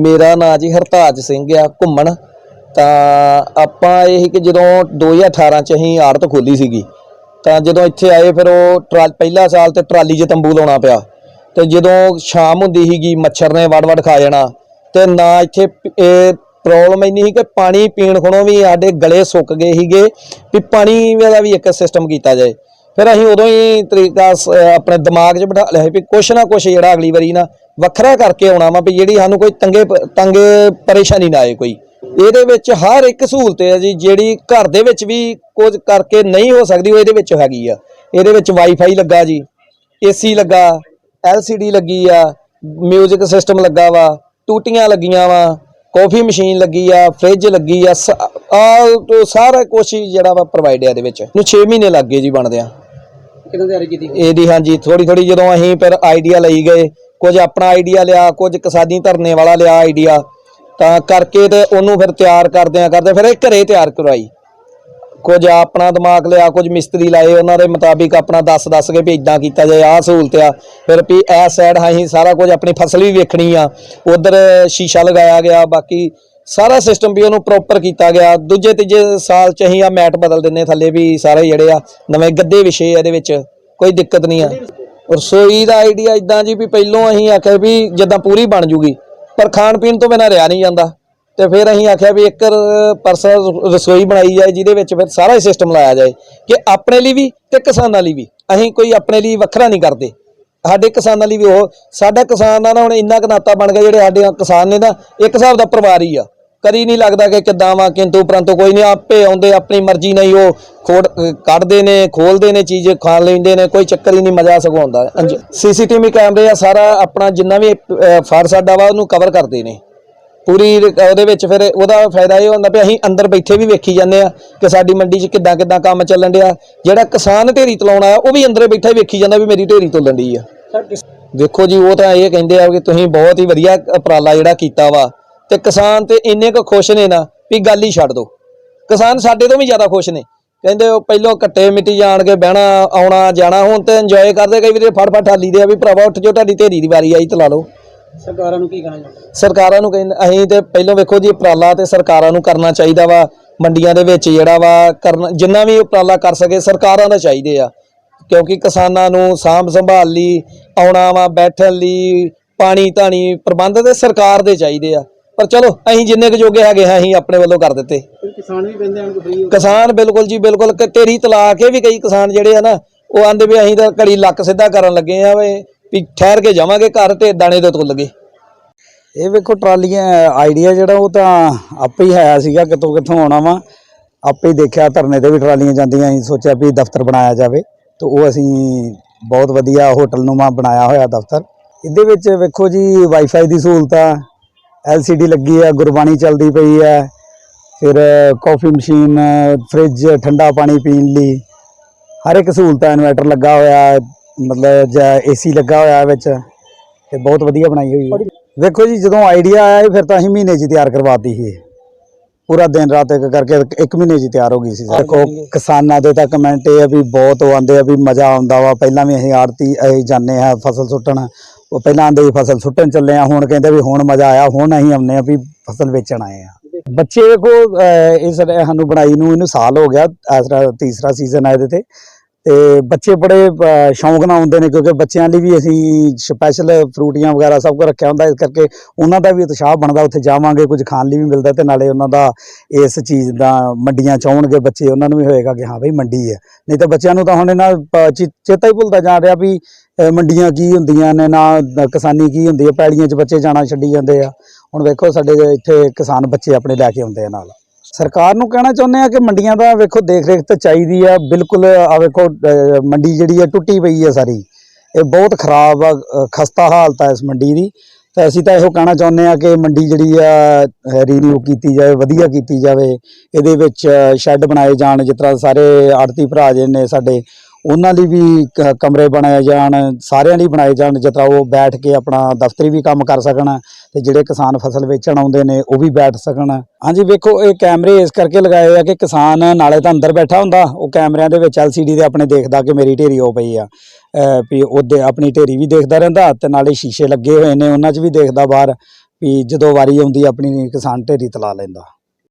ਮੇਰਾ ਨਾਂ ਜੀ ਹਰਤਾਜ ਸਿੰਘ ਆ, ਘੁੰਮਣ। ਤਾਂ ਆਪਾਂ ਇਹ ਸੀ ਕਿ ਜਦੋਂ 2018 ਚ ਅਸੀਂ ਆੜਤ ਖੋਲੀ ਸੀਗੀ, ਤਾਂ ਜਦੋਂ ਇੱਥੇ ਆਏ ਫਿਰ ਉਹ ਟਰਾ, ਪਹਿਲਾ ਸਾਲ ਤੇ ਟਰਾਲੀ 'ਚ ਤੰਬੂ ਲਾਉਣਾ ਪਿਆ। ਤੇ ਜਦੋਂ ਸ਼ਾਮ ਹੁੰਦੀ ਸੀਗੀ, ਮੱਛਰ ਨੇ ਵੜ ਵੜ ਖਾ ਜਾਣਾ। ਤੇ ਨਾ ਇੱਥੇ ਇਹ ਪ੍ਰੋਬਲਮ ਇੰਨੀ ਸੀ ਕਿ ਪਾਣੀ ਪੀਣ ਖਣੋਂ ਵੀ ਸਾਡੇ ਗਲੇ ਸੁੱਕ ਗਏ ਸੀਗੇ ਵੀ ਪਾਣੀ ਦਾ ਵੀ ਇੱਕ ਸਿਸਟਮ ਕੀਤਾ ਜਾਏ। ਫਿਰ ਅਸੀਂ ਉਦੋਂ ਹੀ ਤਰੀਕਾ ਸ- ਆਪਣੇ ਦਿਮਾਗ 'ਚ ਬਿਠਾ ਲਿਆ ਸੀ ਵੀ ਕੁਛ ਨਾ ਕੁਛ ਜਿਹੜਾ ਅਗਲੀ ਵਾਰੀ ਨਾ ਵੱਖਰਾ ਕਰਕੇ ਆਉਣਾ ਵਾ ਵੀ ਜਿਹੜੀ ਸਾਨੂੰ ਕੋਈ ਤੰਗੇ ਤੰਗੇ ਪਰੇਸ਼ਾਨੀ ਨਾ ਆਏ ਕੋਈ। ਇਹਦੇ ਵਿੱਚ ਹਰ ਇੱਕ ਸਹੂਲਤ ਹੈ ਜੀ ਜਿਹੜੀ ਘਰ ਦੇ ਵਿੱਚ ਵੀ ਕੁਝ ਕਰਕੇ ਨਹੀਂ ਹੋ ਸਕਦੀ ਉਹ ਇਹਦੇ ਵਿੱਚ ਹੈਗੀ ਆ। ਇਹਦੇ ਵਿੱਚ ਵਾਈਫਾਈ ਲੱਗਾ ਜੀ ਏਸੀ ਲੱਗਾ LCD ਲੱਗੀ ਆ ਮਿਊਜ਼ਿਕ ਸਿਸਟਮ ਲੱਗਾ ਵਾ ਟੂਟੀਆਂ ਲੱਗੀਆਂ ਵਾ ਕਾਫੀ ਮਸ਼ੀਨ ਲੱਗੀ ਆ ਫ੍ਰਿਜ ਲੱਗੀ ਆ ਸ- ਆਲ ਤੋਂ ਸਾਰਾ ਕੁਝ ਜਿਹੜਾ ਵਾ ਪ੍ਰੋਵਾਈਡ ਹੈ ਇਹਦੇ ਵਿੱਚ। ਨੂੰ 6 ਮਹੀਨੇ ਲੱਗ ਗਏ ਜੀ ਬਣਦਿਆਂ। ਕਿਦੋਂ ਤਿਆਰੀ ਕੀਤੀ? ਇਹਦੀ ਹਾਂਜੀ ਥੋੜੀ ਥੋੜੀ ਜਦੋਂ ਅਸੀਂ ਫਿਰ ਆਈਡੀਆ ਲਈ ਗਏ ਕੁਝ ਆਪਣਾ ਆਈਡੀਆ ਲਿਆ, ਕੁਝ ਕਿਸਾਨੀ ਧਰਨੇ ਵਾਲਾ ਲਿਆ ਆਈਡੀਆ ਤਾਂ ਕਰਕੇ ਤੇ ਉਹਨੂੰ ਫਿਰ ਤਿਆਰ ਕਰਦਿਆਂ ਕਰਦੇ ਫਿਰ ਇਹ ਘਰੇ ਤਿਆਰ ਕਰਵਾਈ। ਕੁਝ ਆਪਣਾ ਦਿਮਾਗ ਲਿਆ, ਕੁਝ ਮਿਸਤਰੀ ਲਾਏ, ਉਹਨਾਂ ਦੇ ਮੁਤਾਬਿਕ ਆਪਣਾ ਦੱਸ ਦੱਸ ਕੇ ਵੀ ਇਦਾਂ ਕੀਤਾ ਜਾਏ, ਆਹ ਸਹੂਲਤ ਆ। ਫਿਰ ਵੀ ਇਹ ਸਾਈਡ ਅਸੀਂ ਸਾਰਾ ਕੁਝ ਆਪਣੀ ਫਸਲ ਵੀ ਵੇਖਣੀ ਆ, ਉਧਰ ਸ਼ੀਸ਼ਾ ਲਗਾਇਆ ਗਿਆ, ਬਾਕੀ ਸਾਰਾ ਸਿਸਟਮ ਵੀ ਉਹਨੂੰ ਪ੍ਰੋਪਰ ਕੀਤਾ ਗਿਆ। ਦੂਜੇ ਤੀਜੇ ਸਾਲ ਚ ਅਸੀਂ ਆ ਮੈਟ ਬਦਲ ਦਿੰਨੇ ਥੱਲੇ ਵੀ ਸਾਰੇ ਜਿਹੜੇ ਆ, ਨਵੇਂ ਗੱਦੇ ਵਿਸ਼ੇ ਇਹਦੇ ਵਿੱਚ, ਕੋਈ ਦਿੱਕਤ ਨਹੀਂ ਆ। ਰਸੋਈ ਦਾ ਆਈਡੀਆ ਇਦਾਂ ਜੀ ਵੀ ਪਹਿਲੋਂ ਅਸੀਂ ਆਖਿਆ ਵੀ ਜਿੱਦਾਂ ਪੂਰੀ ਬਣ ਜੂਗੀ, ਪਰ ਖਾਣ ਪੀਣ ਤੋਂ ਬਿਨਾਂ ਰਿਹਾ ਨਹੀਂ ਜਾਂਦਾ। ਤੇ ਫਿਰ ਅਸੀਂ ਆਖਿਆ ਵੀ ਇੱਕ ਪਰਸਨਲ ਰਸੋਈ ਬਣਾਈ ਜਾਏ, ਜਿਹਦੇ ਵਿੱਚ ਫਿਰ ਸਾਰਾ ਹੀ ਸਿਸਟਮ ਲਾਇਆ ਜਾਏ, ਕਿ ਆਪਣੇ ਲਈ ਵੀ ਤੇ ਕਿਸਾਨਾਂ ਲਈ ਵੀ। ਅਸੀਂ ਕੋਈ ਆਪਣੇ ਲਈ ਵੱਖਰਾ ਨਹੀਂ ਕਰਦੇ। ਸਾਡੇ ਕਿਸਾਨਾਂ ਲਈ ਵੀ ਉਹ, ਸਾਡਾ ਕਿਸਾਨ ਦਾ ਨਾ ਹੁਣ ਇੰਨਾ ਕੁ ਨਾਤਾ ਬਣ ਗਿਆ, ਜਿਹੜੇ ਸਾਡੇ ਕਿਸਾਨ ਨੇ ਨਾ, ਇੱਕ ਹਿਸਾਬ ਦਾ ਪਰਿਵਾਰ ਹੀ ਆ। ਕਦੀ ਨਹੀਂ ਲੱਗਦਾ ਕਿ ਕਿੱਦਾਂ ਵਾ ਕਿੰਤੂ ਪਰੰਤੂ ਕੋਈ ਨਹੀਂ ਆਪੇ ਆਉਂਦੇ ਆਪਣੀ ਮਰਜ਼ੀ ਨਾਲ ਹੀ ਉਹ ਖੋੜ ਕੱਢਦੇ ਨੇ ਖੋਲਦੇ ਨੇ ਚੀਜ਼ ਖਾ ਲੈਂਦੇ ਨੇ ਕੋਈ ਚੱਕਰ ਹੀ ਨਹੀਂ ਮਜ਼ਾ ਸਗੋਂ ਆਉਂਦਾ। ਸੀਸੀਟੀਵੀ ਕੈਮਰੇ ਆ ਸਾਰਾ ਆਪਣਾ ਜਿੰਨਾ ਵੀ ਫਰ ਸਾਡਾ ਵਾ ਉਹਨੂੰ ਕਵਰ ਕਰਦੇ ਨੇ। ਪੂਰੀ ਉਹਦੇ ਵਿੱਚ ਫਿਰ ਉਹਦਾ ਫਾਇਦਾ ਇਹ ਹੁੰਦਾ ਵੀ ਅਸੀਂ ਅੰਦਰ ਬੈਠੇ ਵੀ ਵੇਖੀ ਜਾਂਦੇ ਆ ਕਿ ਸਾਡੀ ਮੰਡੀ 'ਚ ਕਿੱਦਾਂ ਕਿੱਦਾਂ ਕੰਮ ਚੱਲਣ ਡਿਆ। ਜਿਹੜਾ ਕਿਸਾਨ ਢੇਰੀ ਤਲਾਉਣਾ ਉਹ ਵੀ ਅੰਦਰੇ ਬੈਠਾ ਵੇਖੀ ਜਾਂਦਾ ਵੀ ਮੇਰੀ ਢੇਰੀ ਤੋਲਣ ਡਈ ਆ। ਦੇਖੋ ਜੀ ਉਹ ਤਾਂ ਇਹ ਕਹਿੰਦੇ ਆ ਕਿ ਤੁਸੀਂ ਬਹੁਤ ਹੀ ਵਧੀਆ ਉਪਰਾਲਾ ਜਿਹੜਾ ਕੀਤਾ ਵਾ। ਤੇ ਕਿਸਾਨ ਤੇ ਇੰਨੇ ਕੁ ਖੁਸ਼ ਨੇ ਨਾ ਵੀ ਗੱਲ ਹੀ ਛੱਡ ਦੋ। ਕਿਸਾਨ ਸਾਡੇ ਤੋਂ ਵੀ ਜ਼ਿਆਦਾ ਖੁਸ਼ ਨੇ। ਕਹਿੰਦੇ ਉਹ ਪਹਿਲੋਂ ਕੱਟੇ ਮਿੱਟੀ ਜਾਣ ਕੇ ਬਹਿਣਾ ਆਉਣਾ ਜਾਣਾ ਹੁਣ ਤੇ ਇੰਜੋਏ ਕਰਦੇ ਕਈ ਵੀਰੇ ਫੜ ਫੜ ਠਾਲੀ ਦੇ ਆ ਵੀ ਭਰਾਵਾ ਉੱਠ ਜੋ ਤੁਹਾਡੀ ਢੇਰੀ ਦੀ ਵਾਰੀ ਆਈ ਤਲਾ ਲਓ। ਸਰਕਾਰਾਂ ਨੂੰ ਕੀ ਕਹਿਣਾ ਚਾਹੁੰਦੇ? ਸਰਕਾਰਾਂ ਨੂੰ ਕਹਿੰਦੇ ਅਸੀਂ ਤੇ ਪਹਿਲੋਂ ਵੇਖੋ ਜੀ ਉਪਰਾਲਾ ਤੇ ਸਰਕਾਰਾਂ ਨੂੰ ਕਰਨਾ ਚਾਹੀਦਾ ਵਾ ਮੰਡੀਆਂ ਦੇ ਵਿੱਚ ਜਿਹੜਾ ਵਾ ਕਰਨਾ ਜਿੰਨਾ ਵੀ ਉਪਰਾਲਾ ਕਰ ਸਕੇ ਸਰਕਾਰਾਂ ਦਾ ਚਾਹੀਦੇ ਆ। ਕਿਉਂਕਿ ਕਿਸਾਨਾਂ ਨੂੰ ਸਾਂਭ ਸੰਭਾਲ ਲਈ ਆਉਣਾ ਵਾ ਬੈਠਣ ਲਈ ਪਾਣੀ ਧਾਣੀ ਪ੍ਰਬੰਧ ਤੇ ਸਰਕਾਰ ਦੇ ਚਾਹੀਦੇ ਆ। ਪਰ ਚਲੋ ਅਸੀਂ ਜਿੰਨੇ ਕੁ ਜੋਗੇ ਹੈਗੇ ਹਾਂ ਅਸੀਂ ਆਪਣੇ ਵੱਲੋਂ ਕਰ ਦਿੱਤੇ। ਕਿਸਾਨ ਵੀ ਕਹਿੰਦੇ ਹਨ ਕਿ ਫ੍ਰੀ ਕਿਸਾਨ ਬਿਲਕੁਲ ਜੀ ਬਿਲਕੁਲ ਕਿ ਢੇਰੀ ਤਲਾ ਕੇ ਵੀ ਕਈ ਕਿਸਾਨ ਜਿਹੜੇ ਆ ਨਾ ਉਹ ਆਂਦੇ ਵੀ ਅਸੀਂ ਤਾਂ ਘੜੀ ਲੱਕ ਸਿੱਧਾ ਕਰਨ ਲੱਗੇ ਆ ਵੇ ਵੀ ਠਹਿਰ ਕੇ ਜਾਵਾਂਗੇ ਘਰ ਤੇ ਦਾਣੇ ਦੇ ਤੁੱਲ ਗਏ ਇਹ ਵੇਖੋ ਟਰਾਲੀਆਂ ਆਈਡੀਆ ਜਿਹੜਾ ਉਹ ਤਾਂ ਆਪੇ ਹੀ ਆਇਆ ਸੀਗਾ ਕਿਤੋਂ ਕਿੱਥੋਂ ਆਉਣਾ ਵਾ। ਆਪੇ ਹੀ ਦੇਖਿਆ ਧਰਨੇ ਤੇ ਵੀ ਟਰਾਲੀਆਂ ਜਾਂਦੀਆਂ ਅਸੀਂ ਸੋਚਿਆ ਵੀ ਦਫ਼ਤਰ ਬਣਾਇਆ ਜਾਵੇ। ਤੇ ਉਹ ਅਸੀਂ ਬਹੁਤ ਵਧੀਆ ਹੋਟਲ ਨੂਮਾ ਬਣਾਇਆ ਹੋਇਆ ਦਫ਼ਤਰ। ਇਹਦੇ ਵਿੱਚ ਵੇਖੋ ਜੀ ਵਾਈਫਾਈ ਦੀ ਸਹੂਲਤ ਆ LCD ਲੱਗੀ ਆ ਗੁਰਬਾਣੀ ਚੱਲਦੀ ਪਈ ਆ। ਫਿਰ ਕਾਫੀ ਮਸ਼ੀਨ ਫ੍ਰਿਜ ਠੰਡਾ ਪਾਣੀ ਪੀਣ ਲਈ ਹਰ ਇੱਕ ਸਹੂਲਤ ਇਨਵਰਟਰ ਲੱਗਾ ਹੋਇਆ ਮਤਲਬ ਜਾਂ ਏਸੀ ਲੱਗਾ ਹੋਇਆ ਵਿੱਚ ਤੇ ਬਹੁਤ ਵਧੀਆ ਬਣਾਈ ਹੋਈ ਹੈ ਵੇਖੋ ਜੀ ਜਦੋਂ ਆਈਡੀਆ ਆਇਆ ਫਿਰ ਤਾਂ ਅਸੀਂ ਮਹੀਨੇ 'ਚ ਹੀ ਤਿਆਰ ਕਰਵਾਤੀ ਸੀ। ਪੂਰਾ ਦਿਨ ਰਾਤ ਇੱਕ ਕਰਕੇ ਇੱਕ- ਮਹੀਨੇ 'ਚ ਹੀ ਤਿਆਰ ਹੋ ਗਈ ਸੀ। ਦੇਖੋ ਕਿਸਾਨਾਂ ਦੇ ਤਾਂ ਕਮੈਂਟ ਇਹ ਆ ਵੀ ਬਹੁਤ ਆਉਂਦੇ ਆ ਵੀ ਮਜ਼ਾ ਆਉਂਦਾ ਵਾ। ਪਹਿਲਾਂ ਵੀ ਅਸੀਂ ਆੜਤੀ ਅਸੀਂ ਜਾਂਦੇ ਆ ਫਸਲ ਸੁੱਟਣ। ਉਹ ਪਹਿਲਾਂ ਆਂਦੇ ਸੀ ਫਸਲ ਸੁੱਟਣ ਚੱਲੇ ਆ ਹੁਣ ਕਹਿੰਦੇ ਵੀ ਹੁਣ ਮਜ਼ਾ ਆਇਆ ਹੁਣ ਅਸੀਂ ਆਉਂਦੇ ਆ ਵੀ ਫਸਲ ਵੇਚਣ ਆਏ ਆ। ਬੱਚੇ ਵੇਖੋ ਇਸ ਸਾਨੂੰ ਬਣਾਈ ਨੂੰ ਇਹਨੂੰ ਸਾਲ ਹੋ ਗਿਆ ਆਸਰਾ ਤੀਸਰਾ ਸੀਜ਼ਨ ਆ ਇਹਦੇ ਤੇ। ਤੇ ਬੱਚੇ ਬੜੇ ਅਹ, ਸ਼ੌਂਕ ਨਾਲ ਆਉਂਦੇ ਨੇ ਕਿਉਂਕਿ ਬੱਚਿਆਂ ਲਈ ਵੀ ਅਸੀਂ ਸਪੈਸ਼ਲ ਫਰੂਟੀਆਂ ਵਗੈਰਾ ਸਭ ਕੁਝ ਰੱਖਿਆ ਹੁੰਦਾ ਇਸ ਕਰਕੇ ਉਹਨਾਂ ਦਾ ਵੀ ਉਤਸ਼ਾਹ ਬਣਦਾ ਉੱਥੇ ਜਾਵਾਂਗੇ ਕੁਝ ਖਾਣ ਲਈ ਵੀ ਮਿਲਦਾ ਤੇ ਨਾਲੇ ਉਹਨਾਂ ਦਾ ਇਸ ਚੀਜ਼ ਦਾ ਮੰਡੀਆਂ ਚ ਬੱਚੇ ਉਹਨਾਂ ਨੂੰ ਵੀ ਹੋਏਗਾ ਕਿ ਹਾਂ ਬਈ ਮੰਡੀ ਹੈ ਨਹੀਂ ਤਾਂ ਬੱਚਿਆਂ ਨੂੰ ਤਾਂ ਹੁਣ ਇਹਨਾਂ ਚੇ- ਚੇਤਾ ਹੀ ਭੁੱਲਦਾ ਜਾ ਰਿਹਾ ਵੀ ਮੰਡੀਆਂ ਕੀ ਹੁੰਦੀਆਂ ਨੇ, ਨਾ ਕਿਸਾਨੀ ਕੀ ਹੁੰਦੀ ਹੈ ਪੈੜੀਆਂ 'ਚ ਬੱਚੇ ਜਾਣਾ ਛੱਡੀ ਜਾਂਦੇ ਆ। ਹੁਣ ਵੇਖੋ ਸਾਡੇ ਇੱਥੇ ਕਿਸਾਨ ਬੱਚੇ ਆਪਣੇ ਲੈ ਕੇ ਆਉਂਦੇ ਆ ਨਾਲ। ਸਰਕਾਰ ਨੂੰ ਕਹਿਣਾ ਚਾਹੁੰਦੇ ਆ ਕਿ ਮੰਡੀਆਂ ਦਾ ਵੇਖੋ ਦੇਖ ਰੇਖ ਤਾਂ ਚਾਹੀਦੀ ਆ, ਬਿਲਕੁਲ ਆ ਵੇਖੋ ਮੰਡੀ ਜਿਹੜੀ ਆ ਟੁੱਟੀ ਪਈ ਆ ਸਾਰੀ। ਇਹ ਬਹੁਤ ਖਰਾਬ ਆ ਖਸਤਾ ਹਾਲਤ ਆ ਇਸ ਮੰਡੀ ਦੀ। ਤਾਂ ਅਸੀਂ ਤਾਂ ਇਹੋ ਕਹਿਣਾ ਚਾਹੁੰਦੇ ਆ ਕਿ ਮੰਡੀ ਜਿਹੜੀ ਆ ਰੀਨਿਊ ਕੀਤੀ ਜਾਵੇ, ਵਧੀਆ ਕੀਤੀ ਜਾਵੇ। ਇਹਦੇ ਵਿੱਚ ਸ਼ੈੱਡ ਬਣਾਏ ਜਾਣ, ਜਿਸ ਤਰ੍ਹਾਂ ਸਾਰੇ ਆੜਤੀ ਭਰਾ ਜੇ ਨੇ ਸਾਡੇ ਉਹਨਾਂ ਲਈ ਵੀ ਕ- ਕਮਰੇ ਬਣਾਏ ਜਾਣ, ਸਾਰਿਆਂ ਲਈ ਬਣਾਏ ਜਾਣ, ਜਿਸ ਤਰ੍ਹਾਂ ਉਹ ਬੈਠ ਕੇ ਆਪਣਾ ਦਫ਼ਤਰੀ ਵੀ ਕੰਮ ਕਰ ਸਕਣ ਤੇ ਜਿਹੜੇ ਕਿਸਾਨ ਫਸਲ ਵੇਚਣ ਆਉਂਦੇ ਨੇ, ਉਹ ਵੀ ਬੈਠ ਸਕਣ। ਹਾਂਜੀ, ਵੇਖੋ, ਇਹ ਕੈਮਰੇ ਇਸ ਕਰਕੇ ਲਗਾਏ ਆ ਕਿ ਕਿਸਾਨ ਨਾਲੇ ਤਾਂ ਅੰਦਰ ਬੈਠਾ ਹੁੰਦਾ, ਉਹ ਕੈਮਰਿਆਂ ਦੇ ਵਿੱਚ LCD ਦੇ ਆਪਣੇ ਦੇਖਦਾ ਕਿ ਮੇਰੀ ਢੇਰੀ ਹੋ ਪਈ ਆ। ਅਹ, ਵੀ ਉਹਦੇ ਆਪਣੀ ਢੇਰੀ ਵੀ ਦੇਖਦਾ ਰਹਿੰਦਾ ਤੇ ਨਾਲੇ ਸ਼ੀਸ਼ੇ ਲੱਗੇ ਹੋਏ ਨੇ, ਉਹਨਾਂ 'ਚ ਵੀ ਦੇਖਦਾ ਬਾਹਰ, ਵੀ ਜਦੋਂ ਵਾਰੀ ਆਉਂਦੀ ਆਪਣੀ ਕਿਸਾਨ ਢੇਰੀ ਤਲਾ ਲੈਂਦਾ।